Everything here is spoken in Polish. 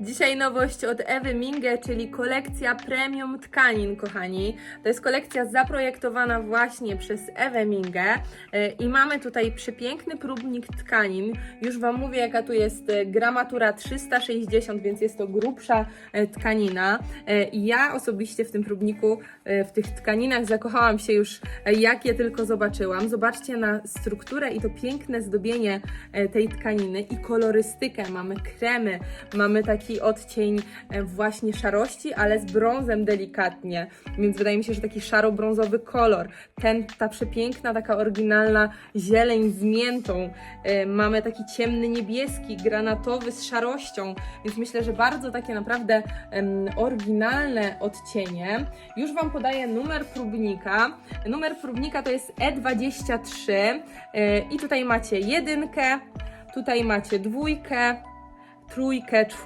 Dzisiaj nowość od Ewy Minge, czyli kolekcja premium tkanin, kochani. To jest kolekcja zaprojektowana właśnie przez Ewę Minge e, i mamy tutaj przepiękny próbnik tkanin. Już Wam mówię, jaka tu jest e, gramatura 360, więc jest to grubsza e, tkanina. Ja osobiście w tym próbniku, w tych tkaninach zakochałam się już, jak je tylko zobaczyłam. Zobaczcie na strukturę i to piękne zdobienie tej tkaniny i kolorystykę. Mamy kremy, mamy taki odcień e, właśnie szarości, ale z brązem delikatnie, więc wydaje mi się, że taki szaro-brązowy kolor. Ten, ta przepiękna, taka oryginalna zieleń z miętą. E, Mamy taki ciemny niebieski, granatowy z szarością, więc myślę, że bardzo takie naprawdę oryginalne odcienie. Już Wam podaję numer próbnika. Numer próbnika to jest E23 e, i tutaj macie jedynkę, tutaj macie dwójkę, trójkę, czwórkę.